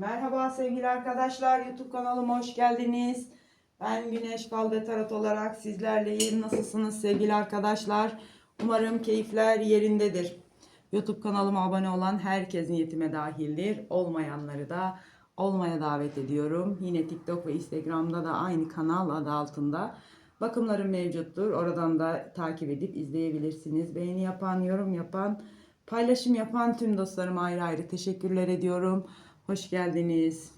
Merhaba sevgili arkadaşlar. YouTube kanalıma hoş geldiniz. Ben Güneş Falde Tarot olarak sizlerleyim. Nasılsınız sevgili arkadaşlar? Umarım keyifler yerindedir. YouTube kanalıma abone olan herkes niyetime dahildir. Olmayanları da olmaya davet ediyorum. Yine TikTok ve Instagram'da da aynı kanal adı altında bakımlarım mevcuttur. Oradan da takip edip izleyebilirsiniz. Beğeni yapan, yorum yapan, paylaşım yapan tüm dostlarıma ayrı ayrı teşekkürler ediyorum. Hoş geldiniz.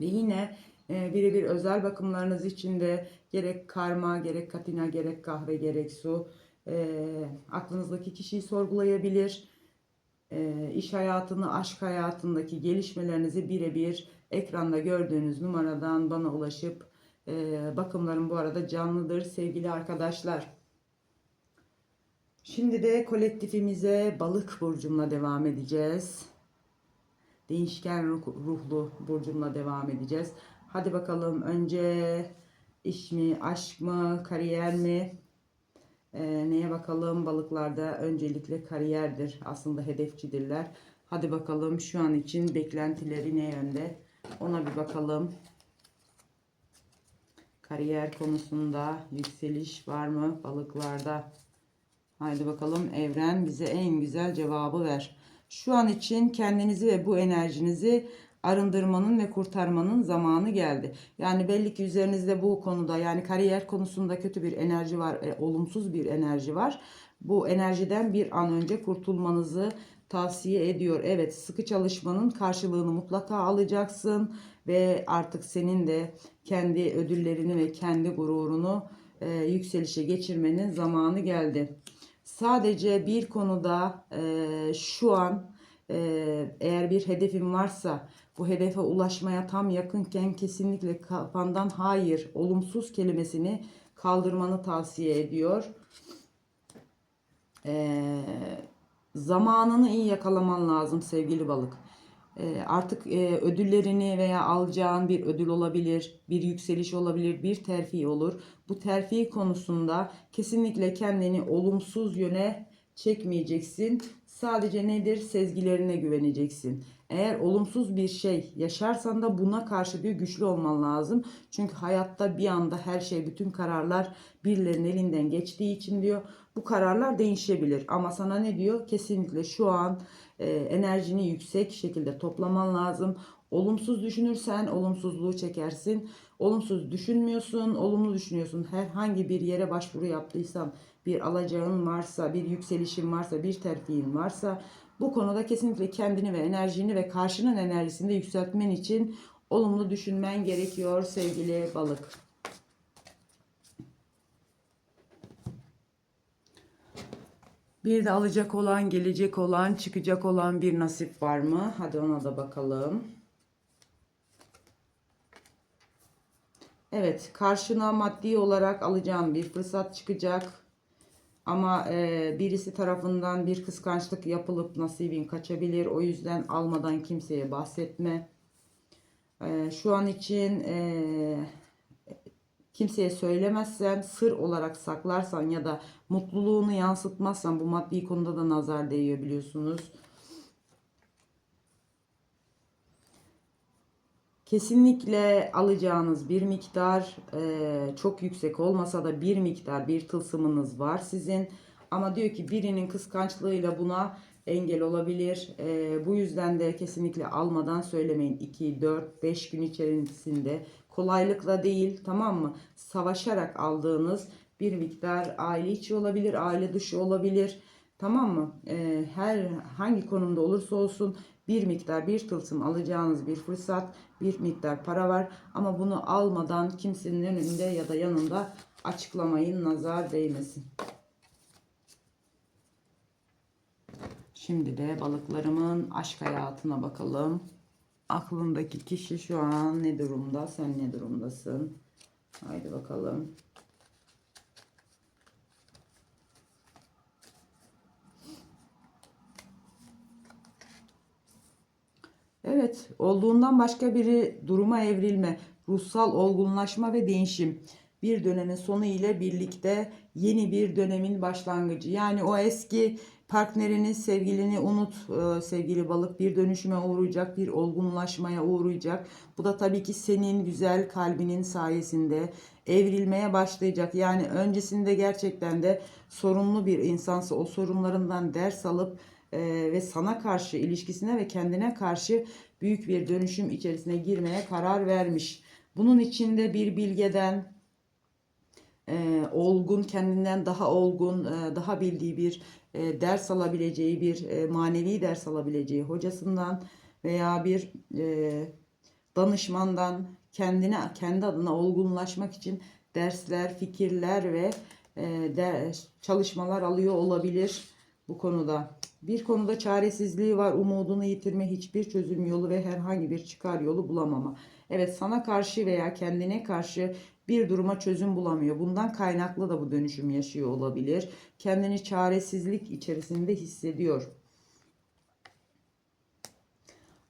Ve yine e, birebir özel bakımlarınız için de gerek karma, gerek katina, gerek kahve, gerek su e, aklınızdaki kişiyi sorgulayabilir. E, iş hayatını, aşk hayatındaki gelişmelerinizi birebir ekranda gördüğünüz numaradan bana ulaşıp e, bakımlarım bu arada canlıdır sevgili arkadaşlar. Şimdi de kolektifimize balık burcumla devam edeceğiz değişken ruh- ruhlu burcumla devam edeceğiz. Hadi bakalım önce iş mi, aşk mı, kariyer mi? Ee, neye bakalım? Balıklarda öncelikle kariyerdir. Aslında hedefçidirler. Hadi bakalım şu an için beklentileri ne yönde? Ona bir bakalım. Kariyer konusunda yükseliş var mı balıklarda? Haydi bakalım evren bize en güzel cevabı ver. Şu an için kendinizi ve bu enerjinizi arındırmanın ve kurtarmanın zamanı geldi. Yani belli ki üzerinizde bu konuda yani kariyer konusunda kötü bir enerji var, e, olumsuz bir enerji var. Bu enerjiden bir an önce kurtulmanızı tavsiye ediyor. Evet sıkı çalışmanın karşılığını mutlaka alacaksın ve artık senin de kendi ödüllerini ve kendi gururunu e, yükselişe geçirmenin zamanı geldi. Sadece bir konuda e, şu an e, eğer bir hedefin varsa bu hedefe ulaşmaya tam yakınken kesinlikle kafandan hayır, olumsuz kelimesini kaldırmanı tavsiye ediyor. E, zamanını iyi yakalaman lazım sevgili balık. E, artık e, ödüllerini veya alacağın bir ödül olabilir, bir yükseliş olabilir, bir terfi olur. Bu terfi konusunda kesinlikle kendini olumsuz yöne çekmeyeceksin. Sadece nedir? Sezgilerine güveneceksin. Eğer olumsuz bir şey yaşarsan da buna karşı bir güçlü olman lazım. Çünkü hayatta bir anda her şey, bütün kararlar birilerinin elinden geçtiği için diyor. Bu kararlar değişebilir. Ama sana ne diyor? Kesinlikle şu an e, enerjini yüksek şekilde toplaman lazım. Olumsuz düşünürsen olumsuzluğu çekersin. Olumsuz düşünmüyorsun, olumlu düşünüyorsun. Herhangi bir yere başvuru yaptıysan, bir alacağın varsa, bir yükselişin varsa, bir terfiin varsa bu konuda kesinlikle kendini ve enerjini ve karşının enerjisini de yükseltmen için olumlu düşünmen gerekiyor sevgili balık. Bir de alacak olan, gelecek olan, çıkacak olan bir nasip var mı? Hadi ona da bakalım. Evet, karşına maddi olarak alacağın bir fırsat çıkacak. Ama e, birisi tarafından bir kıskançlık yapılıp nasibin kaçabilir. O yüzden almadan kimseye bahsetme. E, şu an için e, kimseye söylemezsen, sır olarak saklarsan ya da mutluluğunu yansıtmazsan bu maddi konuda da nazar değiyor biliyorsunuz. Kesinlikle alacağınız bir miktar e, çok yüksek olmasa da bir miktar bir tılsımınız var sizin. Ama diyor ki birinin kıskançlığıyla buna engel olabilir. E, bu yüzden de kesinlikle almadan söylemeyin. 2, 4, 5 gün içerisinde kolaylıkla değil tamam mı? Savaşarak aldığınız bir miktar aile içi olabilir, aile dışı olabilir. Tamam mı? E, her hangi konumda olursa olsun bir miktar bir tılsım alacağınız bir fırsat, bir miktar para var. Ama bunu almadan kimsenin önünde ya da yanında açıklamayın, nazar değmesin. Şimdi de balıklarımın aşk hayatına bakalım. Aklındaki kişi şu an ne durumda? Sen ne durumdasın? Haydi bakalım. Evet, olduğundan başka biri duruma evrilme, ruhsal olgunlaşma ve değişim. Bir dönemin sonu ile birlikte yeni bir dönemin başlangıcı. Yani o eski Partnerini, sevgilini unut e, sevgili balık. Bir dönüşüme uğrayacak, bir olgunlaşmaya uğrayacak. Bu da tabii ki senin güzel kalbinin sayesinde evrilmeye başlayacak. Yani öncesinde gerçekten de sorunlu bir insansa o sorunlarından ders alıp e, ve sana karşı ilişkisine ve kendine karşı büyük bir dönüşüm içerisine girmeye karar vermiş. Bunun içinde bir bilgeden, e, olgun, kendinden daha olgun, e, daha bildiği bir e, ders alabileceği, bir e, manevi ders alabileceği hocasından veya bir e, danışmandan kendine, kendi adına olgunlaşmak için dersler, fikirler ve e, ders, çalışmalar alıyor olabilir bu konuda. Bir konuda çaresizliği var, umudunu yitirme, hiçbir çözüm yolu ve herhangi bir çıkar yolu bulamama. Evet sana karşı veya kendine karşı bir duruma çözüm bulamıyor. Bundan kaynaklı da bu dönüşüm yaşıyor olabilir. Kendini çaresizlik içerisinde hissediyor.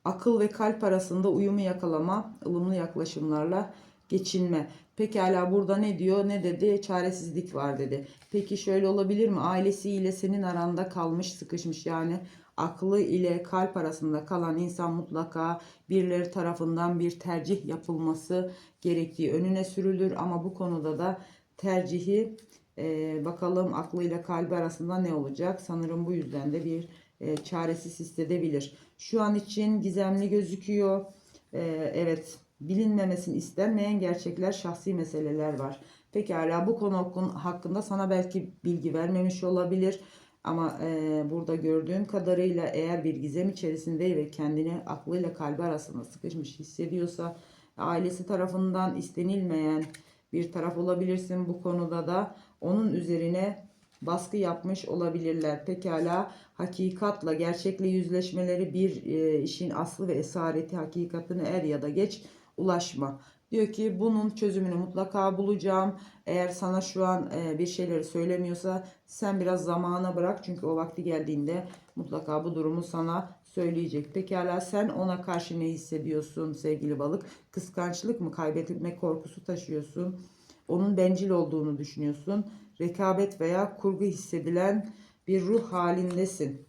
Akıl ve kalp arasında uyumu yakalama, ılımlı yaklaşımlarla geçinme. Pekala burada ne diyor? Ne dedi? Çaresizlik var dedi. Peki şöyle olabilir mi? Ailesiyle senin aranda kalmış, sıkışmış. Yani aklı ile kalp arasında kalan insan mutlaka birileri tarafından bir tercih yapılması gerektiği önüne sürülür. Ama bu konuda da tercihi e, bakalım aklıyla kalbi arasında ne olacak? Sanırım bu yüzden de bir e, çaresiz hissedebilir. Şu an için gizemli gözüküyor. E, evet bilinmemesini istenmeyen gerçekler, şahsi meseleler var. Pekala bu konu hakkında sana belki bilgi vermemiş olabilir. Ama e, burada gördüğüm kadarıyla eğer bir gizem içerisinde ve kendini aklıyla kalbi arasında sıkışmış hissediyorsa ailesi tarafından istenilmeyen bir taraf olabilirsin bu konuda da onun üzerine baskı yapmış olabilirler. Pekala hakikatla, gerçekle yüzleşmeleri bir e, işin aslı ve esareti hakikatine er ya da geç ulaşma. Diyor ki bunun çözümünü mutlaka bulacağım. Eğer sana şu an e, bir şeyleri söylemiyorsa sen biraz zamana bırak. Çünkü o vakti geldiğinde mutlaka bu durumu sana söyleyecek. Pekala sen ona karşı ne hissediyorsun sevgili balık? Kıskançlık mı? Kaybetme korkusu taşıyorsun. Onun bencil olduğunu düşünüyorsun. Rekabet veya kurgu hissedilen bir ruh halindesin.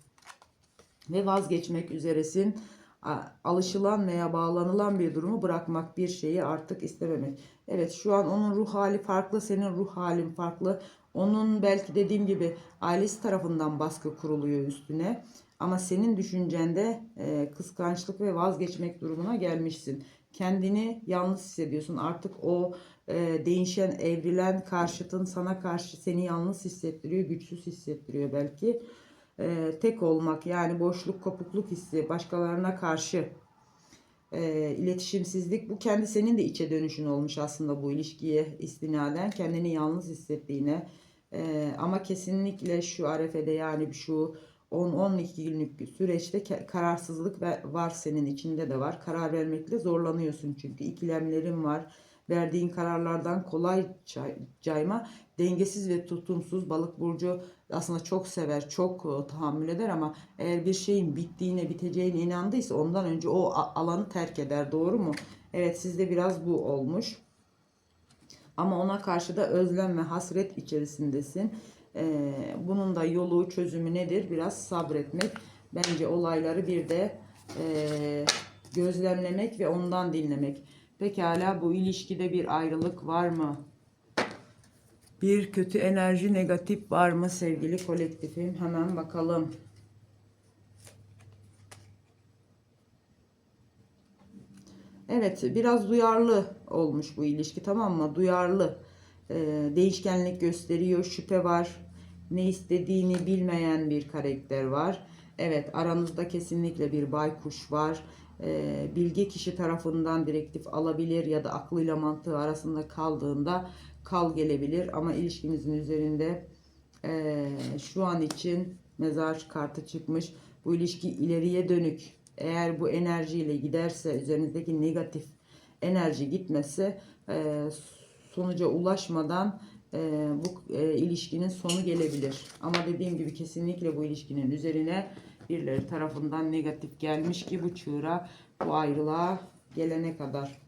Ve vazgeçmek üzeresin alışılan veya bağlanılan bir durumu bırakmak, bir şeyi artık istememek. Evet şu an onun ruh hali farklı, senin ruh halin farklı. Onun belki dediğim gibi ailesi tarafından baskı kuruluyor üstüne. Ama senin düşüncende e, kıskançlık ve vazgeçmek durumuna gelmişsin. Kendini yalnız hissediyorsun. Artık o e, değişen, evrilen karşıtın sana karşı seni yalnız hissettiriyor, güçsüz hissettiriyor belki e, tek olmak yani boşluk kopukluk hissi başkalarına karşı e, iletişimsizlik bu kendi senin de içe dönüşün olmuş aslında bu ilişkiye istinaden kendini yalnız hissettiğine. E, ama kesinlikle şu arefede yani şu 10-12 günlük süreçte kararsızlık var senin içinde de var. Karar vermekle zorlanıyorsun çünkü. İkilemlerin var verdiğin kararlardan kolay cayma, dengesiz ve tutumsuz balık burcu aslında çok sever, çok e, tahammül eder ama eğer bir şeyin bittiğine, biteceğine inandıysa ondan önce o alanı terk eder. Doğru mu? Evet sizde biraz bu olmuş. Ama ona karşı da özlem ve hasret içerisindesin. Ee, bunun da yolu, çözümü nedir? Biraz sabretmek. Bence olayları bir de e, gözlemlemek ve ondan dinlemek. Pekala bu ilişkide bir ayrılık var mı? Bir kötü enerji negatif var mı sevgili kolektifim? Hemen bakalım. Evet biraz duyarlı olmuş bu ilişki tamam mı? Duyarlı. Ee, değişkenlik gösteriyor. Şüphe var. Ne istediğini bilmeyen bir karakter var. Evet aranızda kesinlikle bir baykuş var e, bilge kişi tarafından direktif alabilir ya da aklıyla mantığı arasında kaldığında kal gelebilir. Ama ilişkinizin üzerinde e, şu an için mezar kartı çıkmış. Bu ilişki ileriye dönük. Eğer bu enerjiyle giderse üzerinizdeki negatif enerji gitmese e, sonuca ulaşmadan e, bu e, ilişkinin sonu gelebilir. Ama dediğim gibi kesinlikle bu ilişkinin üzerine birileri tarafından negatif gelmiş ki bu çığıra, bu ayrılığa gelene kadar.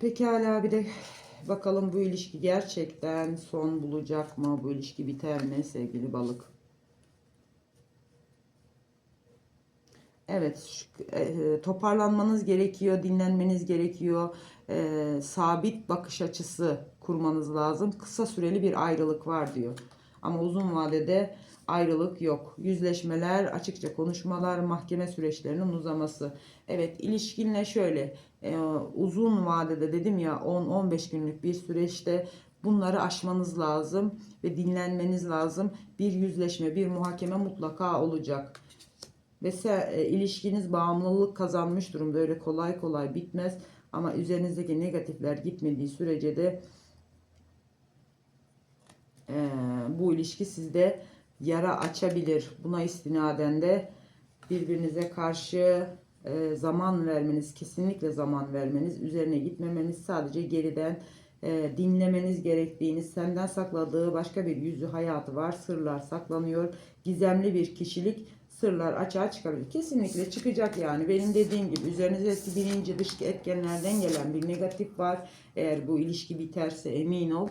Pekala bir de bakalım bu ilişki gerçekten son bulacak mı? Bu ilişki biter mi sevgili balık? Evet, e, toparlanmanız gerekiyor, dinlenmeniz gerekiyor. E, sabit bakış açısı kurmanız lazım. Kısa süreli bir ayrılık var diyor. Ama uzun vadede ayrılık yok. Yüzleşmeler, açıkça konuşmalar, mahkeme süreçlerinin uzaması. Evet, ilişkinle şöyle e, uzun vadede dedim ya 10-15 günlük bir süreçte bunları aşmanız lazım ve dinlenmeniz lazım. Bir yüzleşme, bir muhakeme mutlaka olacak. Ve e, ilişkiniz bağımlılık kazanmış durumda. Öyle kolay kolay bitmez. Ama üzerinizdeki negatifler gitmediği sürece de e, bu ilişki sizde yara açabilir. Buna istinaden de birbirinize karşı e, zaman vermeniz, kesinlikle zaman vermeniz, üzerine gitmemeniz, sadece geriden e, dinlemeniz gerektiğini, senden sakladığı başka bir yüzü hayatı var, sırlar saklanıyor, gizemli bir kişilik, sırlar açığa çıkabilir. Kesinlikle çıkacak yani. Benim dediğim gibi üzerinizdeki birinci dış etkenlerden gelen bir negatif var. Eğer bu ilişki biterse emin ol.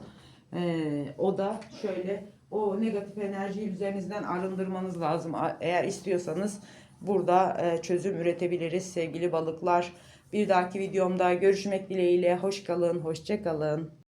Ee, o da şöyle o negatif enerjiyi üzerinizden arındırmanız lazım. Eğer istiyorsanız burada e, çözüm üretebiliriz sevgili balıklar. Bir dahaki videomda görüşmek dileğiyle. Hoş kalın, hoşça kalın.